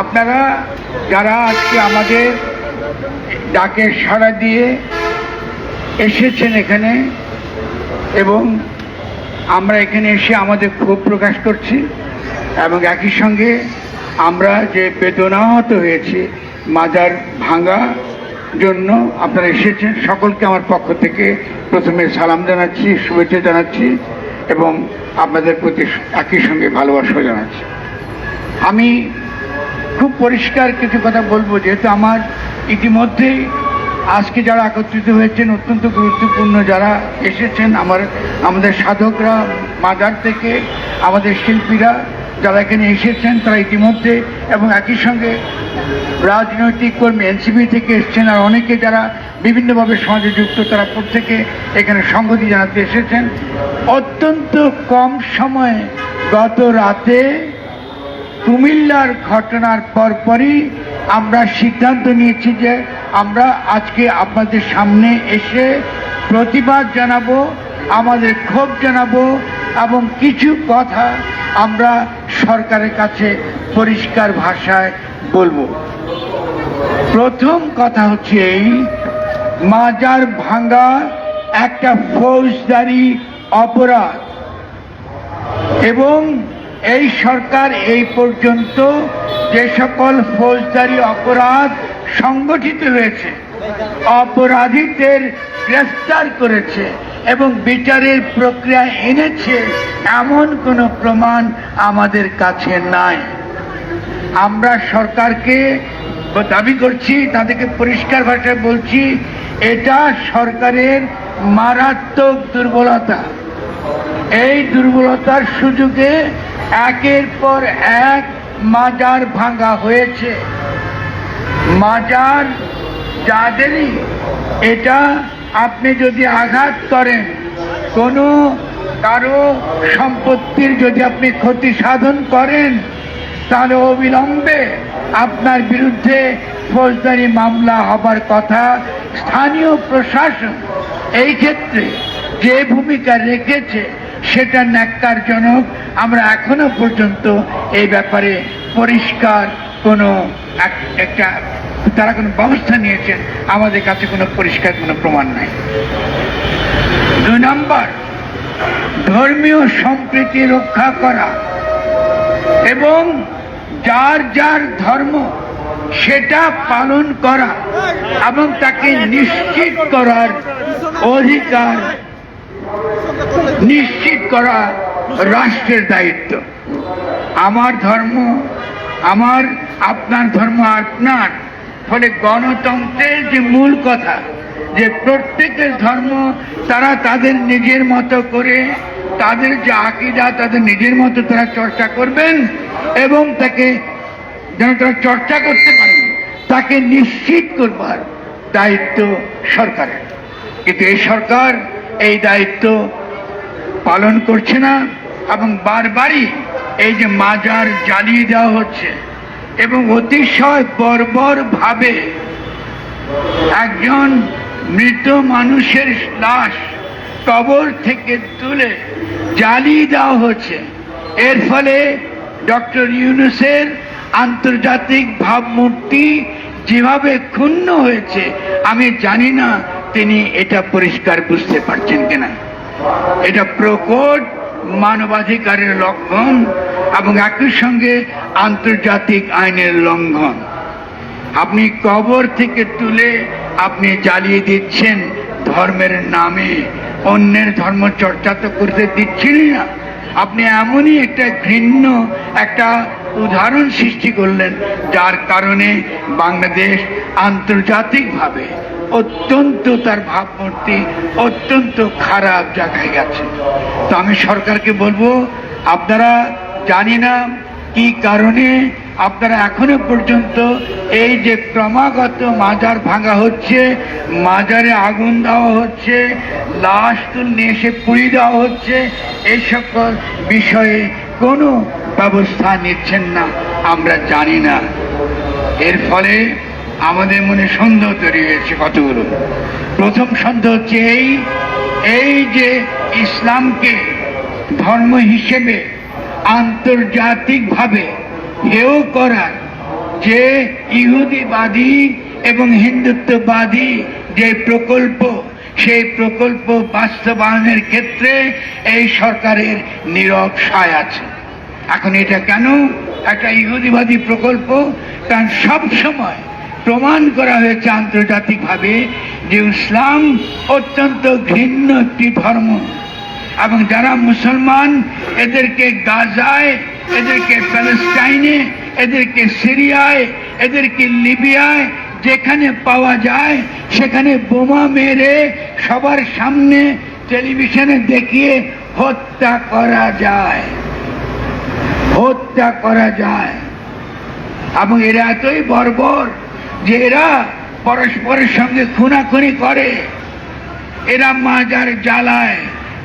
আপনারা যারা আজকে আমাদের ডাকে সাড়া দিয়ে এসেছেন এখানে এবং আমরা এখানে এসে আমাদের ক্ষোভ প্রকাশ করছি এবং একই সঙ্গে আমরা যে বেদনাহত হয়েছি মাজার ভাঙা জন্য আপনারা এসেছেন, সকলকে আমার পক্ষ থেকে প্রথমে সালাম জানাচ্ছি, শুভেচ্ছা জানাচ্ছি এবং আপনাদের প্রতি একই সঙ্গে ভালোবাসা জানাচ্ছি। আমি খুব পরিষ্কার কিছু কথা বলব, যেহেতু আমার ইতিমধ্যেই আজকে যারা একত্রিত হয়েছেন, অত্যন্ত গুরুত্বপূর্ণ যারা এসেছেন, আমার, আমাদের সাধকরা, মাজার থেকে আমাদের শিল্পীরা যারা এখানে এসেছেন, তারা ইতিমধ্যে এবং একই সঙ্গে রাজনৈতিক কর্মী, এনসিপি থেকে এসেছেন আর অনেকে যারা বিভিন্নভাবে সমাজে যুক্ত, তারা প্রত্যেকে এখানে সংগতি জানাতে এসেছেন। অত্যন্ত কম সময়ে গত রাতে কুমিল্লার ঘটনার পরপরই আমরা সিদ্ধান্ত নিয়েছি যে আমরা আজকে আপনাদের সামনে এসে প্রতিবাদ জানাব, আমাদের ক্ষোভ জানাব এবং কিছু কথা আমরা সরকারের কাছে পরিষ্কার ভাষায় বলব। প্রথম কথা হচ্ছে এই, মাজার ভাঙ্গা একটা ফৌজদারি অপরাধ এবং এই সরকার এই পর্যন্ত যে সকল ফৌজদারি অপরাধ সংগঠিত হয়েছে, অপরাধীদের গ্রেফতার করেছে এবং বিচারের প্রক্রিয়া এনেছে, এমন কোনো প্রমাণ আমাদের কাছে নাই। আমরা সরকারকে দাবি করছি, তাদেরকে পরিষ্কার ভাষায় বলছি, এটা সরকারের মারাত্মক দুর্বলতা। এই দুর্বলতার সুযোগে একের পর এক মাজার ভাঙা হয়েছে। মাজার যাদেরই, এটা আপনি যদি আঘাত করেন, কোনো কারও সম্পত্তির যদি আপনি ক্ষতি সাধন করেন, তাহলে অবিলম্বে আপনার বিরুদ্ধে ফৌজদারি মামলা হবার কথা স্থানীয় প্রশাসন এই ক্ষেত্রে যে ভূমিকা রেখেছে সেটা ন্যাক্কারজনক। আমরা এখনও পর্যন্ত এই ব্যাপারে পরিষ্কার কোনো একটা, তারা কোনো ব্যবস্থা নিয়েছেন। আমাদের কাছে কোনো পরিষ্কার কোনো প্রমাণ নাই। দুই নম্বর, ধর্মীয় সম্প্রীতি রক্ষা করা এবং যার যার ধর্ম সেটা পালন করা এবং তাকে নিশ্চিত করার অধিকার নিশ্চিত করা রাষ্ট্রের দায়িত্ব। আমার ধর্ম, আমার, আপনার ধর্ম আপনার। ফলে গণতন্ত্রের যে মূল কথা, যে প্রত্যেকের ধর্ম তারা তাদের নিজের মতো করে, তাদের যে আকিদা, তাদের নিজের মতো তারা চর্চা করবেন এবং তাকে যেন তারা চর্চা করতে পারেন, তাকে নিশ্চিত করবার দায়িত্ব সরকারের। কিন্তু এই সরকার এই দায়িত্ব পালন করছে না এবং বারবারই এই যে মাজার জ্বালিয়ে দেওয়া হচ্ছে এবং অতিশয় বর্বর ভাবে একজন মৃত মানুষের লাশ কবর থেকে তুলে জ্বালিয়ে দেওয়া হচ্ছে। এর ফলে ডক্টর ইউনুসের আন্তর্জাতিক ভাবমূর্তি যেভাবে ক্ষুণ্ণ হয়েছে, আমি জানি না তিনি এটা পরিষ্কার বুঝতে পারছেন কিনা। এটা প্রকট মানবাধিকারের লঙ্ঘন এবং একই সঙ্গে আন্তর্জাতিক আইনের লঙ্ঘন। আপনি কবর থেকে তুলে আপনি জ্বালিয়ে দিচ্ছেন ধর্মের নামে। অন্যের ধর্ম চর্চা তো করতে দিচ্ছেনই না। আপনি এমনই একটা ঘৃণ্য, একটা উদাহরণ সৃষ্টি করলেন, যার কারণে বাংলাদেশ আন্তর্জাতিকভাবে অত্যন্ত তার ভাবমূর্তি, অত্যন্ত খারাপ জায়গায় গেছে। তো আমি সরকারকে বলব, আপনারা জানি না কি কারণে আপনারা এখনও পর্যন্ত এই যে ক্রমাগত মাজার ভাঙা হচ্ছে, মাজারে আগুন দেওয়া হচ্ছে, লাশ তুলে এসে পুড়িয়ে দেওয়া হচ্ছে এই সকল বিষয়ে কোনো ব্যবস্থা নিচ্ছেন না, আমরা জানি না। এর ফলে আমাদের মনে সন্দেহ তৈরি হয়েছে কতগুলো। প্রথম সন্দেহ হচ্ছে এই এই যে ইসলামকে ধর্ম হিসেবে আন্তর্জাতিকভাবে হেয় করার যে ইহুদিবাদী এবং হিন্দুত্ববাদী যে প্রকল্প, সেই প্রকল্প বাস্তবায়নের ক্ষেত্রে এই সরকারের নীরব সায় আছে। এখন এটা কেন? একটা ইহুদিবাদী প্রকল্প, কারণ সব সময় প্রমাণ করা হয়েছে আন্তর্জাতিকভাবে যে ইসলাম অত্যন্ত ঘৃণ্য একটি ধর্ম। এবং যারা মুসলমান, এদেরকে গাজায়, এদেরকে প্যালেস্টাইনে, এদেরকে সিরিয়ায়, এদেরকে লিবিয়ায় যেখানে পাওয়া যায়, সেখানে বোমা মেরে সবার সামনে টেলিভিশনে দেখিয়ে হত্যা করা যায়। হত্যা করা যায়। এবং এরা এতই বর্বর যে এরা পরস্পরের সঙ্গে খুনাখুনি করে, এরা মাজার জ্বালায়।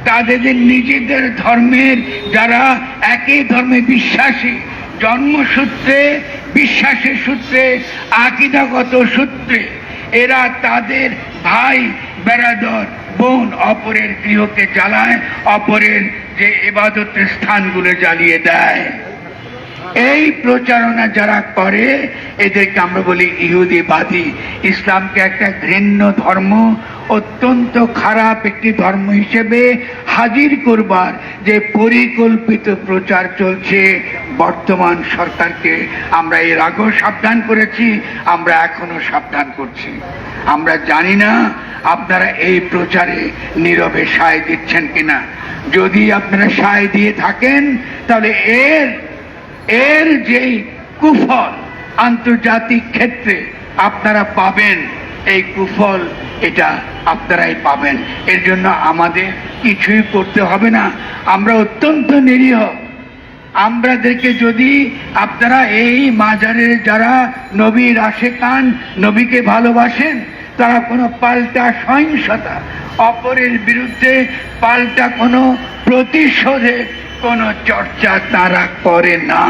তাদের নিজেদের ধর্মের যারা একই ধর্মে বিশ্বাসী, জন্মসূত্রে, বিশ্বাসের সূত্রে, আকিদাগত সূত্রে, এরা তাদের ভাই বেড়াদর বোন অপরের গৃহকে জ্বালায়, অপরের যে এবাদতের স্থানগুলো জ্বালিয়ে দেয়। এই প্রচারণা যারা করে, এদেরকে আমরা বলি ইহুদিবাদী। ইসলামকে একটা ঘৃণ্য ধর্ম, অত্যন্ত খারাপ একটি ধর্ম হিসেবে হাজির করবার যে পরিকল্পিত প্রচার চলছে, বর্তমান সরকারকে আমরা এর আগেও সাবধান করেছি, আমরা এখনও সাবধান করছি। আমরা জানি না আপনারা এই প্রচারে নীরবে সায় দিচ্ছেন কিনা। যদি আপনারা সায় দিয়ে থাকেন, তাহলে এর এর যেই কুফল আন্তর্জাতিক ক্ষেত্রে আপনারা পাবেন, এই কুফল এটা আপনারাই পাবেন। এর জন্য আমাদের কিছুই করতে হবে না। আমরা অত্যন্ত নিরীহ। আমরাদেরকে যদি আপনারা এই মাজারের যারা নবীর আশেকান, নবীকে ভালোবাসেন, তারা কোনো পাল্টা সহিংসতা, অপরের বিরুদ্ধে পাল্টা কোনো প্রতিশোধের কোনো চর্চা তারা করে না।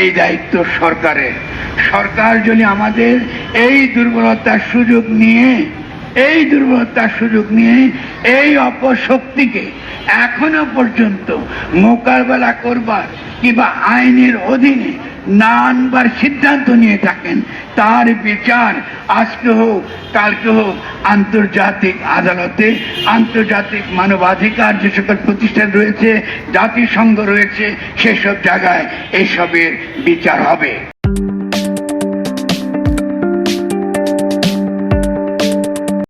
এই দায়িত্ব সরকারের। সরকার যদি আমাদের এই দুর্বলতার সুযোগ নিয়ে, এই দুর্বলতার সুযোগ নিয়ে এই অপশক্তিকে এখনও পর্যন্ত মোকাবেলা করবার কিংবা আইনের অধীনে না আনবার সিদ্ধান্ত নিয়ে থাকেন। তার বিচার আজকে হোক, কালকে হোক, আন্তর্জাতিক আদালতে, আন্তর্জাতিক মানবাধিকার যে সকল প্রতিষ্ঠান রয়েছে, জাতিসংঘ রয়েছে, সেসব জায়গায় এসবের বিচার হবে।